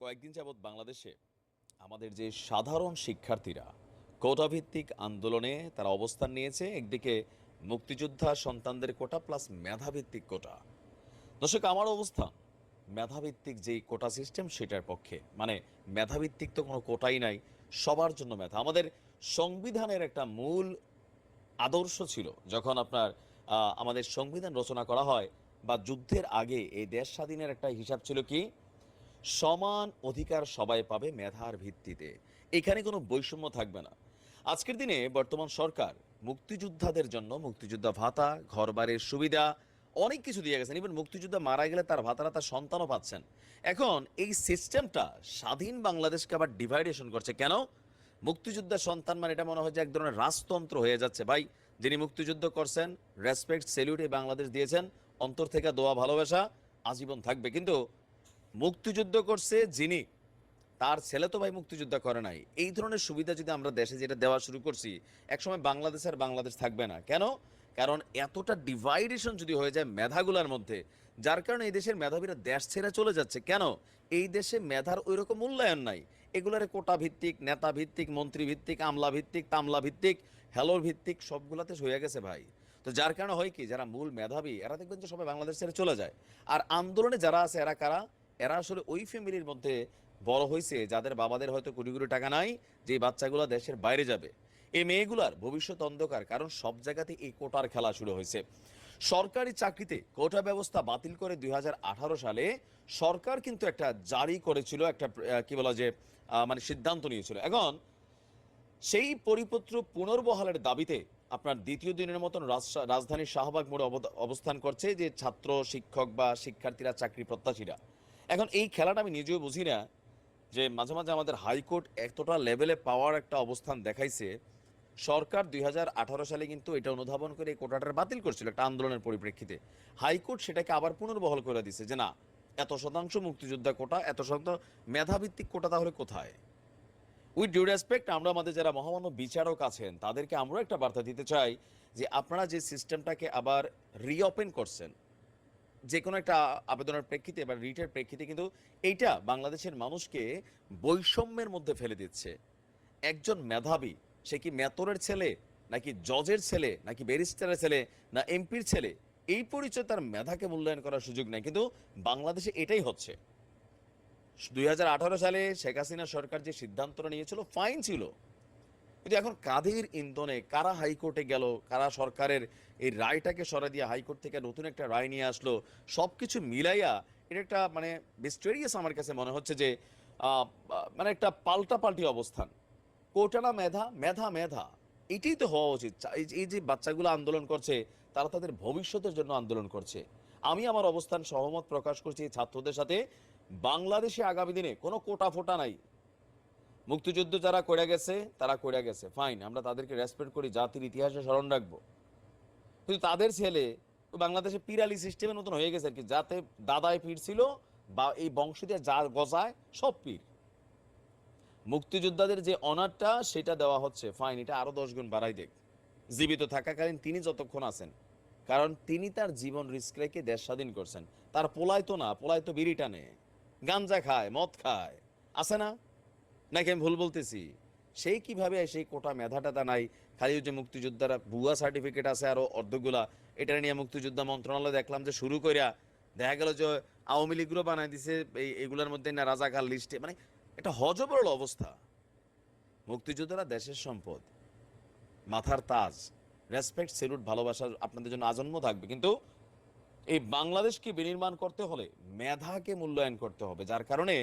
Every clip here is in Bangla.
কয়েকদিন যাবৎ বাংলাদেশে আমাদের যে সাধারণ শিক্ষার্থীরা কোটাভিত্তিক আন্দোলনে তারা অবস্থান নিয়েছে, একদিকে মুক্তিযোদ্ধা সন্তানদের কোটা প্লাস মেধাভিত্তিক কোটা। দর্শক, আমার অবস্থান, মেধাভিত্তিক যেই কোটা সিস্টেম সেটার পক্ষে। মানে মেধাভিত্তিক তো কোনো কোটাই নাই, সবার জন্য মেধা। আমাদের সংবিধানের একটা মূল আদর্শ ছিল, যখন আপনার আমাদের সংবিধান রচনা করা হয় বা যুদ্ধের আগে এই দেশ স্বাধীনের একটা হিসাব ছিল কি? সমান অধিকার সবাই পাবে মেধার ভিত্তিতে। এখানে কোনো বৈষম্য থাকবে না। আজকের দিনে বর্তমান সরকার মুক্তিযোদ্ধাদের জন্য মুক্তিযোদ্ধা ভাতা, ঘরবাড়ির সুবিধা, অনেক কিছু দিয়ে গেছেন। ইভেন মুক্তিযোদ্ধা মারা গেলে তার ভাতারা তার সন্তানও পাচ্ছেন। এখন এই সিস্টেমটা স্বাধীন বাংলাদেশকে আবার ডিভাইডেশন করছে। কেন? মুক্তিযোদ্ধা সন্তান মানে এটা মনে হয় যে এক ধরনের রাজতন্ত্র হয়ে যাচ্ছে। ভাই, যিনি মুক্তিযুদ্ধ করছেন রেসপেক্ট সেলিউট বাংলাদেশ দিয়েছেন। অন্তর থেকে দোয়া, ভালোবাসা, আজীবন থাকবে। কিন্তু মুক্তিযুদ্ধ করছে যিনি, তার ছেলে তো ভাই মুক্তিযুদ্ধ করে নাই। এই ধরনের সুবিধা যদি আমরা দেশে যেটা দেওয়া শুরু করছি, একসময় বাংলাদেশ আর বাংলাদেশ থাকবে না। কেন? কারণ এতটা ডিভাইডেশন যদি হয়ে যায় মেধাগুলার মধ্যে, যার কারণে এই দেশের মেধাবীরা দেশ ছেড়ে চলে যাচ্ছে। কেন? এই দেশে মেধার ওই রকম মূল্যায়ন নাই। এগুলারে কোটা ভিত্তিক নেতা ভিত্তিক মন্ত্রী ভিত্তিক আমলা ভিত্তিক তামলা ভিত্তিক হেলোর ভিত্তিক সবগুলাতে হয়ে গেছে ভাই। তো যার কারণে হয় কি, যারা মূল মেধাবী, এরা দেখবেন যে সবাই বাংলাদেশ ছেড়ে চলে যায়। আর আন্দোলনে যারা আছে, এরা কারা? এরা আসলে ওই ফ্যামিলির মধ্যে বড় হয়েছে যাদের বাবাদের হয়তো কোটি কোটি টাকা নাই যে বাচ্চাগুলো দেশের বাইরে যাবে। এই মেয়েগুলার ভবিষ্যৎ অন্ধকার, কারণ সব জায়গাতে এই কোটার খেলা শুরু হয়েছে। সরকারি চাকরিতে কোটা ব্যবস্থা বাতিল করে দুই সালে সরকার কিন্তু একটা জারি করেছিল, একটা কি বলা যে মানে সিদ্ধান্ত নিয়েছিল। এখন সেই পরিপত্র পুনর্বহালের দাবিতে আপনার দ্বিতীয় দিনের মতন রাজ- রাজধানীর শাহবাগ মোড়ে অবস্থান করছে যে ছাত্র, শিক্ষক বা শিক্ষার্থীরা, চাকরি প্রত্যাশীরা। এখন এই খেলাটা আমি নিজেও বুঝি না যে মাঝে মাঝে আমাদের হাইকোর্ট এতটা লেভেলে পাওয়ার একটা অবস্থান দেখাইছে। সরকার দুই হাজার আঠারো সালে কিন্তু এটা অনুধাবন করে এই কোটাটা বাতিল করছিল একটা আন্দোলনের পরিপ্রেক্ষিতে। হাইকোর্ট সেটাকে আবার পুনর্বহল করে দিছে যে না, এত শতাংশ মুক্তিযোদ্ধা কোটা, এত শতাংশ মেধাভিত্তিক কোটা তাহলে কোথায়? উইথ ডিউ রেসপেক্ট আমরা আমাদের যারা মহামান্য বিচারক আছেন, তাদেরকে আমরা একটা বার্তা দিতে চাই যে আপনারা যে সিস্টেমটাকে আবার রিওপেন করছেন যে কোনো একটা আবেদনের প্রেক্ষিতে বা রিটের প্রেক্ষিতে কিন্তু এইটা বাংলাদেশের মানুষকে বৈষম্যের মধ্যে ফেলে দিচ্ছে। একজন মেধাবী, সে কি মেতরের ছেলে, নাকি জজের ছেলে, নাকি ব্যারিস্টারের ছেলে, না এমপির ছেলে, এই পরিচয় তার মেধাকে মূল্যায়ন করার সুযোগ নেই। কিন্তু বাংলাদেশে এটাই হচ্ছে। দুই হাজার আঠারো সালে শেখ হাসিনা সরকার যে সিদ্ধান্তটা নিয়েছিল ফাইন ছিল। কিন্তু এখন কাদের ইন্ধনে কারা হাইকোর্টে গেল, কারা সরকারের এই রায়টাকে সরা দিয়ে হাইকোর্ট থেকে নতুন একটা রায় নিয়ে আসলো সব কিছু মিলাইয়া এটা একটা মানে মিস্টেরিয়াস আমার কাছে মনে হচ্ছে যে মানে একটা পাল্টা পাল্টি অবস্থান। কোটানা মেধা মেধা মেধা, এটাই তো হওয়া উচিত। এই যে- বাচ্চাগুলো আন্দোলন করছে, তারা তাদের ভবিষ্যতের জন্য আন্দোলন করছে। আমি আমার অবস্থান সহমত প্রকাশ করছি ছাত্রদের সাথে। বাংলাদেশে আগামী দিনে কোনো কোটা ফোটা নাই। মুক্তিযুদ্ধ যারা করে গেছে, তারা করে গেছে। ফাইন আমরা তাদেরকে রেসপেক্ট করি, জাতির ইতিহাসে স্মরণ রাখব। কিন্তু তাদের ছেলে বাংলাদেশে পিরালি সিস্টেমের মতন হয়ে গেছে আর কি। যাতে দাদায় পীর ছিল, বা এই বংশ দিয়ে যা গজায় সব পীর। মুক্তিযোদ্ধাদের যে অনারটা, সেটা দেওয়া হচ্ছে। ফাইন এটা আরও দশ গুণ বাড়াই দেখ। জীবিত থাকাকালীন তিনি যতক্ষণ আছেন, কারণ তিনি তার জীবন রিস্ক রেখে দেশ স্বাধীন করছেন। তার পোলায় তো না, পোলায় তো বিড়ি টানে গাঞ্জা খায়, মদ খায়। আছে না? নাকি আমি ভুল বলতেছি? সেই কীভাবে সেই কোটা মেধা টেধা নাই? খালি যে মুক্তিযোদ্ধারা ভুয়া সার্টিফিকেট আছে আরও অর্ধগুলা, এটা নিয়ে মুক্তিযোদ্ধা মন্ত্রণালয় দেখলাম যে শুরু করিয়া দেখা গেল যে আওয়ামী লীগগুলো বানাই দিছে, এই এগুলোর মধ্যে না রাজাকার লিস্টে মানে এটা হজবরল অবস্থা। মুক্তিযোদ্ধারা দেশের সম্পদ, মাথার তাজ রেসপেক্ট সেলুট ভালোবাসা আপনাদের জন্য আজন্ম থাকবে। কিন্তু এই বাংলাদেশকে বিনির্মাণ করতে হলে মেধাকে মূল্যায়ন করতে হবে, যার কারণে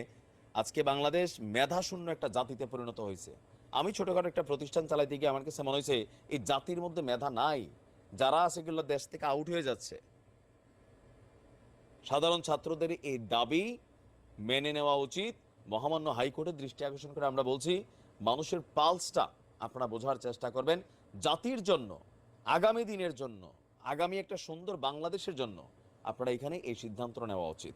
আজকে বাংলাদেশ মেধা শূন্য একটা জাতিতে পরিণত হয়েছে। আমি ছোটখাটো একটা প্রতিষ্ঠান চালাইতে গিয়ে আমার কাছে মনে হয়েছে, এই জাতির মধ্যে মেধা নাই, যারা আছে এগুলো দেশ থেকে আউট হয়ে যাচ্ছে। সাধারণ ছাত্রদের এই দাবি মেনে নেওয়া উচিত। মহামান্য হাইকোর্টের দৃষ্টি আকর্ষণ করে আমরা বলছি, মানুষের পালসটা আপনারা বোঝার চেষ্টা করবেন জাতির জন্য, আগামী দিনের জন্য, আগামী একটা সুন্দর বাংলাদেশের জন্য আপনারা এখানে এই সিদ্ধান্ত নেওয়া উচিত।